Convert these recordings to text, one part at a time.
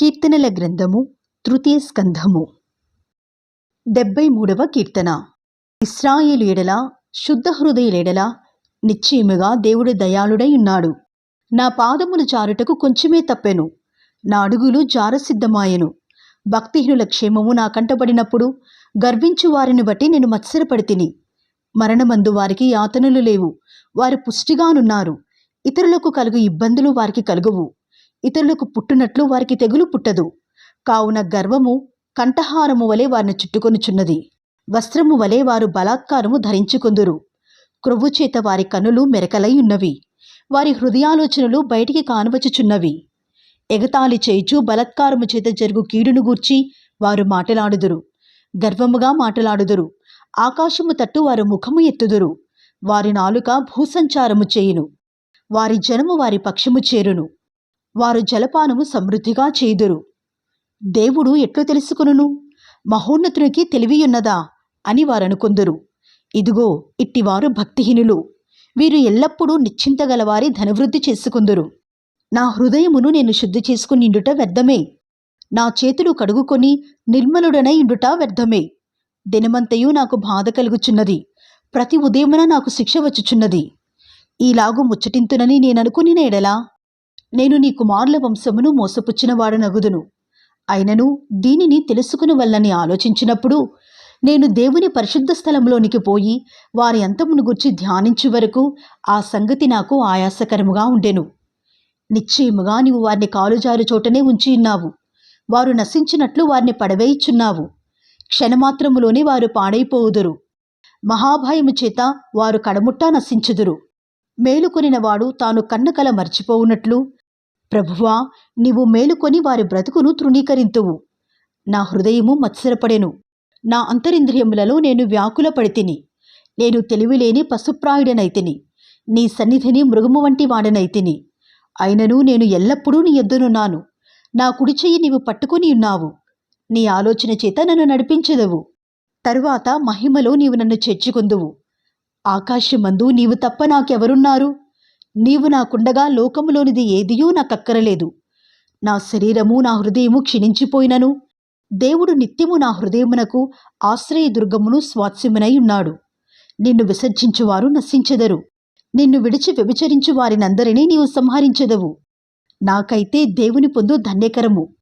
కీర్తనల గ్రంథము తృతీయ స్కంధము. డెబ్బై మూడవ కీర్తన. ఇస్రాయేలుయడల శుద్ధ హృదయులేడల నిశ్చయముగా దేవుడు దయాళుడై ఉన్నాడు నా పాదములు జారుటకు కొంచెమే తప్పెను. నా అడుగులు జారసిద్ధమాయెను. భక్తిహీనుల క్షేమము నా కంటబడినప్పుడు గర్వించు వారిని బట్టి నేను మత్సరపడితిని. మరణమందు వారికి యాతనలు లేవు. వారు పుష్టిగానున్నారు. ఇతరులకు కలుగు ఇబ్బందులు వారికి కలుగువు. ఇతరులకు పుట్టినట్లు వారికి తెగులు పుట్టదు. కావున గర్వము కంఠహారము వలె వారిని చుట్టుకొనుచున్నది. వస్త్రము వలె వారు బలాత్కారము ధరించుకుందురు. క్రొవ్వు చేత వారి కనులు మెరకలై ఉన్నవి. వారి హృదయాలోచనలు బయటికి కానవచ్చుచున్నవి. ఎగతాళి చేయుచు బలత్కారము చేత జరుగు కీడును గూర్చి వారు మాటలాడుదురు. గర్వముగా మాటలాడుదురు. ఆకాశము తట్టు వారు ముఖము ఎత్తుదురు. వారి నాలుక భూసంచారము చేయును. వారి జనము వారి పక్షము చేరును. వారు జలపానము సమృద్ధిగా చేదురు. దేవుడు ఎట్లు తెలుసుకును మహోన్నతునికి తెలివియున్నదా? అని వారనుకొందురు. ఇదిగో ఇట్టివారు భక్తిహీనులు. వీరు ఎల్లప్పుడూ నిశ్చింతగలవారి ధనవృద్ధి చేసుకుందురు. నా హృదయమును నేను శుద్ధి చేసుకుని ఇండుట వ్యర్థమే. నా చేతులు కడుగుకొని నిర్మలుడనై ఇండుట వ్యర్థమే. దినమంతయు నాకు బాధ కలుగుచున్నది. ప్రతి ఉదయమున నాకు శిక్ష వచ్చుచున్నది. ఈలాగు ముచ్చటింతునని నేననుకుని ఎడలా? నేను నీ కుమారుల వంశమును మోసపుచ్చినవాడనగుదును. అయినను దీనిని తెలుసుకుని వల్లని ఆలోచించినప్పుడు నేను దేవుని పరిశుద్ధ స్థలంలోనికి పోయి వారి అంతమును గుర్చి ధ్యానించు వరకు ఆ సంగతి నాకు ఆయాసకరముగా ఉండెను. నిశ్చయముగా నీవు వారిని కాలుజారు చోటనే ఉంచి ఉన్నావు. వారు నశించినట్లు వారిని పడవేయిచున్నావు. క్షణమాత్రములోనే వారు పాడైపోవుదురు మహాభయము చేత వారు కడముట్టా నశించుదురు. మేలుకొనినవాడు తాను కన్నకల మర్చిపోవునట్లు ప్రభువా నీవు మేలుకొని వారి బ్రతుకును తృణీకరింతువు. నా హృదయము మత్సరపడెను. నా అంతరింద్రియములలో నేను వ్యాకుల పడితిని నేను తెలివిలేని పశుప్రాయుడనైతిని. నీ సన్నిధిని మృగము వంటి వాడనైతిని. అయినను నేను ఎల్లప్పుడూ నీ ఎద్దునున్నాను. నా కుడి చెయ్యి నీవు పట్టుకుని ఉన్నావు. నీ ఆలోచన చేత నన్ను నడిపించదవు. తరువాత మహిమలో నీవు నన్ను చేర్చుకుందువు. ఆకాశమందు నీవు తప్ప నాకెవరున్నారు? నీవు నాకుండగా లోకములోనిది ఏదియూ నాకక్కరలేదు. నా శరీరము నా హృదయము క్షీణించిపోయినను. దేవుడు నిత్యము నా హృదయమునకు ఆశ్రయదుర్గమును స్వాస్యమునై ఉన్నాడు. నిన్ను విసర్జించువారు నశించెదరు. నిన్ను విడిచి వ్యభిచరించు వారినందరినీ నీవు సంహరించెదవు. నాకైతే దేవుని పొందు ధన్యకరము.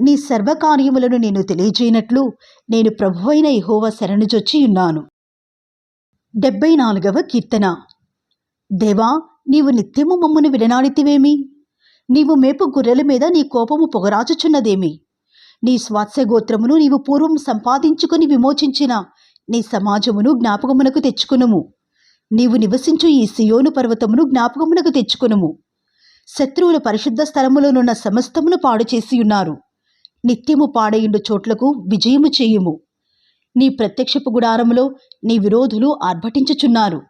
నీ సర్వకార్యములను నేను తెలియజేయనట్లు నేను ప్రభువైన ఇహోవ శరణుజొచ్చి ఉన్నాను. డెబ్బై నాలుగవ కీర్తన. దేవా నీవు నిత్యము మమ్మును విడనాడితివేమి? నీవు మేపు గొర్రెల మీద నీ కోపము పొగరాచుచున్నదేమి? నీ స్వాత్స్యగోత్రమును నీవు పూర్వం సంపాదించుకుని విమోచించిన నీ సమాజమును జ్ఞాపకమునకు తెచ్చుకునుము. నీవు నివసించు ఈ సియోను పర్వతమును జ్ఞాపకమునకు తెచ్చుకునుము. శత్రువుల పరిశుద్ధ స్థలములోనున్న సమస్తమును పాడు చేసి ఉన్నారు నిత్యము పాడయుండు చోట్లకు విజయము చేయుము. నీ ప్రత్యక్షపు గుడారములో నీ విరోధులు ఆర్భటించుచున్నారు.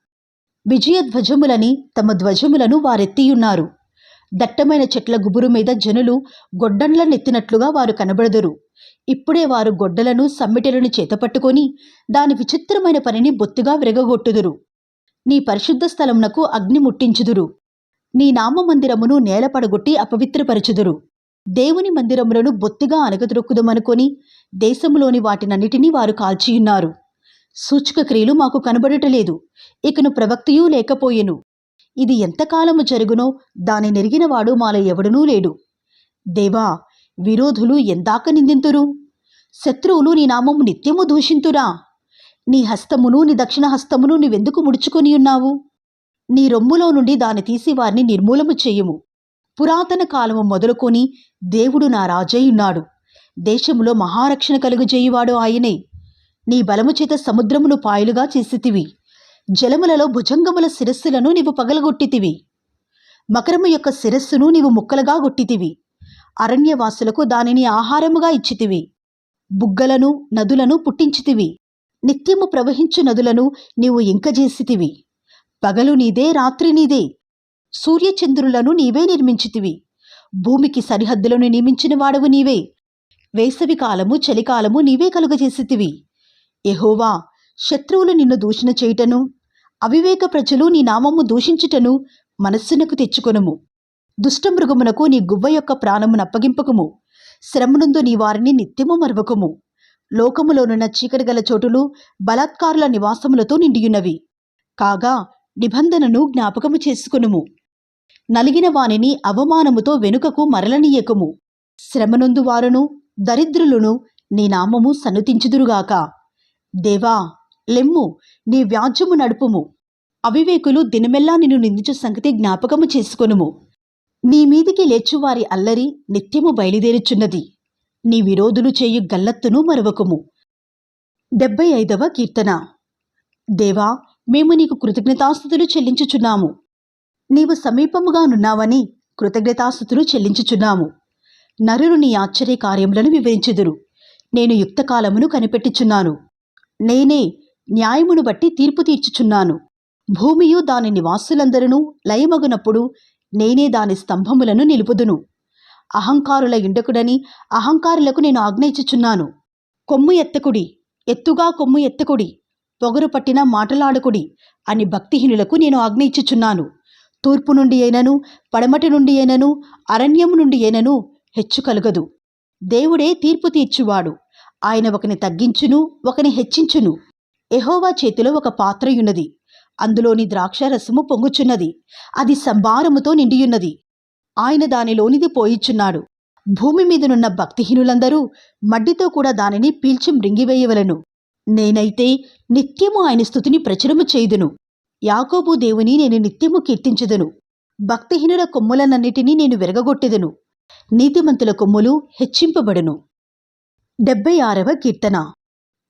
విజయధ్వజములని తమ ధ్వజములను వారెత్తియున్నారు. దట్టమైన చెట్ల గుబురు మీద జనులు గొడ్డండ్ల నెత్తినట్లుగా వారు కనబడదురు. ఇప్పుడే వారు గొడ్డలను సమ్మిటలను చేతపట్టుకొని దాని విచిత్రమైన పనిని బొత్తుగా విరగగొట్టుదురు. నీ పరిశుద్ధ స్థలమునకు అగ్ని ముట్టించుదురు. నీ నామ మందిరమును నేలపడగొట్టి అపవిత్రపరచుదురు. దేవుని మందిరములను బొత్తిగా అనగదొక్కుదమనుకొని దేశములోని వాటినన్నిటినీ వారు కాల్చియున్నారు. సూచక క్రియలు మాకు కనబడటలేదు ఇకను ప్రవక్తయూ లేకపోయెను. ఇది ఎంతకాలము జరుగునో దాని నెరిగినవాడు మాల ఎవడునూ లేడు. దేవా విరోధులు ఎందాక నిందింతురు? శత్రువులు నీ నామము నిత్యము దూషింతురా? నీ హస్తమును నీ దక్షిణ హస్తమును నీవెందుకు ముడుచుకొని ఉన్నావు? నీ రొమ్ములో నుండి దాన్ని తీసి వారిని నిర్మూలము చేయుము. పురాతన కాలము మొదలుకొని దేవుడు నా రాజయ్యున్నాడు దేశములో మహారక్షణ కలుగుజేయువాడు ఆయనే. నీ బలము చేత సముద్రమును పాయలుగా చేసితివి. జలములలో భుజంగముల శిరస్సులను నీవు పగలగొట్టితివి. మకరము యొక్క శిరస్సును నీవు ముక్కలుగా గొట్టితివి. అరణ్యవాసులకు దానిని ఆహారముగా ఇచ్చితివి. బుగ్గలను నదులను పుట్టించితివి. నిత్యము ప్రవహించు నదులను నీవు ఇంకజేసితివి పగలు నీదే రాత్రి నీదే. సూర్యచంద్రులను నీవే నిర్మించితివి. భూమికి సరిహద్దులను నియమించిన వాడవు నీవే. వేసవి కాలము చలికాలము నీవే కలుగజేసితివి. ఎహోవా శత్రువులు నిన్ను దూషణ చేయుటను అవివేక ప్రజలు నీ నామము దూషించుటను మనస్సునకు తెచ్చుకొనుము. దుష్టమృగమునకు నీ గువ్వ యొక్క ప్రాణమును అప్పగింపకము. శ్రమనుందు నీ వారిని నిత్యము మరువకుము. లోకములోనున్న చీకటి గల చోటులు బలాత్కారుల నివాసములతో నిండియున్నవి. కాగా నిబంధనను జ్ఞాపకము చేసుకునుము. నలిగిన వానిని అవమానముతో వెనుకకు మరలనీయకము. శ్రమనొందు వారును దరిద్రులను నీ నామము సన్నుతించుదురుగాక. దేవా లెమ్ము నీ వ్యాజ్యము నడుపుము. అవివేకులు దినమెల్లా నిన్ను నిందించు సంగతి జ్ఞాపకము చేసుకొనుము. నీ మీదికి లేచువారి అల్లరి నిత్యము బయలుదేరుచున్నది. నీ విరోధులు చేయు గల్లత్తును మరవకుము. డెబ్బై ఐదవ కీర్తన. దేవా మేము నీకు కృతజ్ఞతాస్థుతులు చెల్లించుచున్నాము. నీవు సమీపముగా నున్నావని కృతజ్ఞతాస్థుతులు చెల్లించుచున్నాము. నరులు నీ ఆశ్చర్య కార్యములను వివరించుదురు. నేను యుక్తకాలమును కనిపెట్టుచున్నాను. నేనే న్యాయమును బట్టి తీర్పు తీర్చుచున్నాను. భూమియు దాని నివాసులందరూ లయమగునప్పుడు నేనే దాని స్తంభములను నిలుపుదును. అహంకారుల ఇండకుడని అహంకారులకు నేను ఆజ్ఞయించుచున్నాను కొమ్ము ఎత్తకుడి ఎత్తుగా కొమ్ము ఎత్తకుడి పొగరు పట్టిన మాటలాడకుడి అని భక్తిహీనులకు నేను ఆజ్ఞయించుచున్నాను తూర్పు నుండి అయినను పడమటి నుండి అయినను అరణ్యము నుండి అయినను హెచ్చు కలుగదు దేవుడే తీర్పు తీర్చువాడు. ఆయన ఒకని తగ్గించును ఒకని హెచ్చించును. ఎహోవా చేతిలో ఒక పాత్రయున్నది. అందులోని ద్రాక్షరసము పొంగుచున్నది. అది సంభారముతో నిండియున్నది. ఆయన దానిలోనిది పోయిచున్నాడు. భూమి మీదనున్న భక్తిహీనులందరూ మడ్డితో కూడా దానిని పీల్చి మృంగివేయవలను నేనైతే నిత్యము ఆయన స్థుతిని ప్రచురము చేయుదును. యాకోబు దేవుని నేను నిత్యము కీర్తించుదును. భక్తిహీనుల కొమ్ములనన్నిటినీ నేను విరగగొట్టెదను. నీతిమంతుల కొమ్ములు హెచ్చింపబడును. డెబ్బై ఆరవ కీర్తన.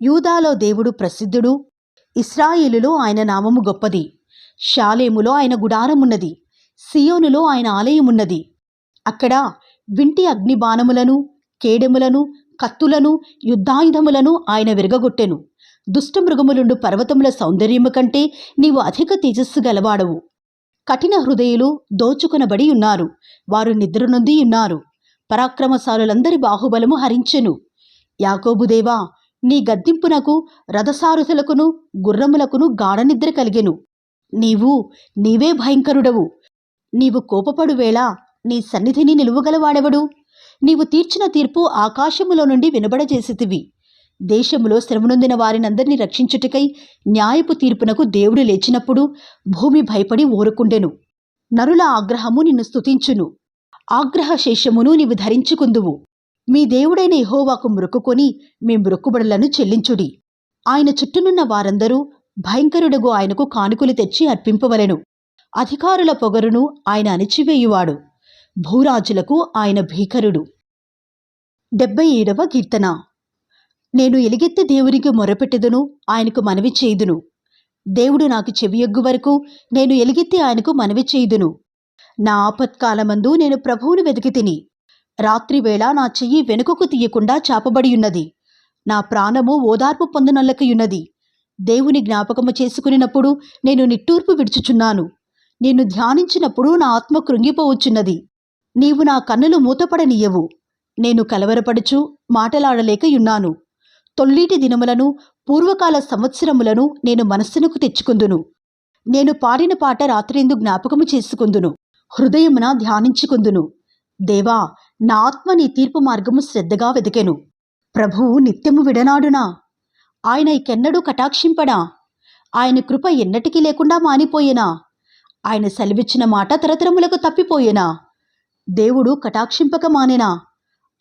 యూదాలో దేవుడు ప్రసిద్ధుడు. ఇస్రాయేలులో ఆయన నామము గొప్పది. షాలేములో ఆయన గుడారమున్నది. సియోనులో ఆయన ఆలయమున్నది. అక్కడ వింటి అగ్నిబాణములను కేడెములను కత్తులను యుద్ధాయుధములను ఆయన విరగగొట్టెను. దుష్టమృగములుండు పర్వతముల సౌందర్యము కంటే నీవు అధిక తేజస్సు గలవాడవు. కఠిన హృదయులు దోచుకొనబడి ఉన్నారు. వారు నిద్ర నుండి ఉన్నారు. పరాక్రమశాలులందరి బాహుబలము హరించెను. యాకోబుదేవా నీ గద్దింపునకు రథసారథులకును గుర్రములకును గాఢనిద్ర కలిగెను. నీవు నీవే భయంకరుడవు. నీవు కోపపడు వేళ నీ సన్నిధిని నిలువగలవాడెవడు? నీవు తీర్చిన తీర్పు ఆకాశములో నుండి వినబడజేసితివి. దేశములో శ్రమనొందిన వారినందరినీ రక్షించుటకై న్యాయపు తీర్పునకు దేవుడు లేచినప్పుడు భూమి భయపడి ఊరుకుండెను. నరుల ఆగ్రహము నిన్ను స్తుతించును. ఆగ్రహ శేషమును నీవు ధరించుకుందువు. మీ దేవుడైన యహోవాకు మృక్కుకొని మీ మృక్కుబడులను చెల్లించుడి. ఆయన చుట్టూనున్న వారందరూ భయంకరుడగు ఆయనకు కానుకలు తెచ్చి అర్పింపవలెను. అధికారుల పొగరును ఆయన అణిచివేయువాడు. భూరాజులకు ఆయన భీకరుడు. డెబ్బై ఏడవ కీర్తన. నేను ఎలిగెత్తి దేవునికి మొరపెట్టెదను ఆయనకు మనవి చేయుదును. దేవుడు నాకు చెవియొగ్గు వరకు నేను ఎలిగెత్తి ఆయనకు మనవి చేయుదును. నా ఆపత్కాలమందు నేను ప్రభువును వెతికి తిని రాత్రివేళ నా చెయ్యి వెనుకకు తీయకుండా చాపబడియున్నది. నా ప్రాణము ఓదార్పు పొందునల్లకయున్నది. దేవుని జ్ఞాపకము చేసుకునినప్పుడు నేను నిట్టూర్పు విడుచుచున్నాను. నేను ధ్యానించినప్పుడు నా ఆత్మ కృంగిపోవచ్చున్నది. నీవు నా కన్నులు మూతపడనీయవు. నేను కలవరపడుచు మాటలాడలేకయున్నాను. తొల్లీటి దినములను పూర్వకాల సంవత్సరములను నేను మనస్సునకు తెచ్చుకుందును. నేను పాడిన పాట రాత్రిందు జ్ఞాపకము చేసుకుందును. హృదయమున ధ్యానించుకుందును. దేవా నా ఆత్మ నీ తీర్పు మార్గము శ్రద్ధగా వెతికెను ప్రభువు నిత్యము విడనాడునా? ఆయన ఇకెన్నడూ కటాక్షింపడా? ఆయన కృప ఎన్నటికీ లేకుండా మానిపోయేనా? ఆయన సెలవిచ్చిన మాట తరతరములకు తప్పిపోయేనా? దేవుడు కటాక్షింపక మానేనా?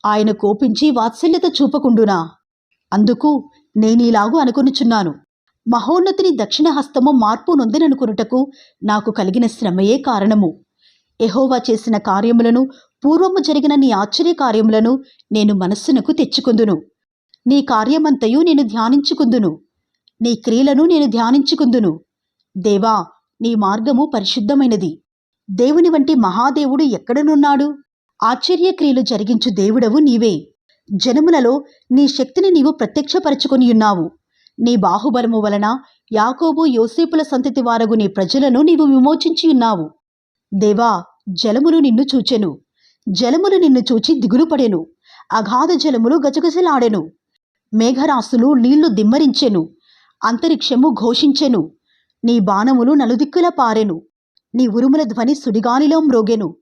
ఆయన కోపించి వాత్సల్యత చూపకుండునా? అందుకు నేనీలాగు అనుకొనుచున్నాను. మహోన్నతిని దక్షిణ హస్తము మార్పు నొందిననుకొనుటకు నాకు కలిగిన శ్రమయే కారణము. ఎహోవా చేసిన కార్యములను పూర్వము జరిగిన నీ ఆశ్చర్య కార్యములను నేను మనస్సునకు తెచ్చుకుందును. నీ కార్యమంతయు నేను ధ్యానించుకుందును. నీ క్రియలను నేను ధ్యానించుకుందును. దేవా నీ మార్గము పరిశుద్ధమైనది. దేవుని వంటి మహాదేవుడు ఎక్కడనున్నాడు? ఆశ్చర్య క్రియలు జరిగించు దేవుడవు నీవే. జనములలో నీ శక్తిని నీవు ప్రత్యక్షపరచుకొని ఉన్నావు. నీ బాహుబలము వలన యాకోబు యోసేపుల సంతతి వారగు నీ ప్రజలను నీవు విమోచించి ఉన్నావు. దేవా జలములు నిన్ను చూచెను. జలములు నిన్ను చూచి దిగులుపడెను. అగాధ జలములు గజగజలాడెను. మేఘరాశులు నీళ్ళు దిమ్మరించెను. అంతరిక్షము ఘోషించెను. నీ బాణములు నలుదిక్కుల పారెను. నీ ఉరుముల ధ్వని సుడిగాలిలో మ్రోగెను.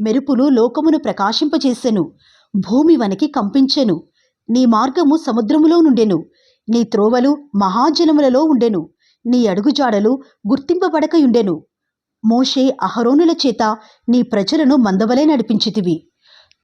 మెరుపులు లోకమును ప్రకాశింపచేసెను భూమి వనికి కంపించెను. నీ మార్గము సముద్రములో నుండెను. నీ త్రోవలు మహాజలములలో ఉండెను. నీ అడుగుజాడలు గుర్తింపబడకయుండెను. మోషే అహరోనుల చేత నీ ప్రజలను మందవలే నడిపించితివి.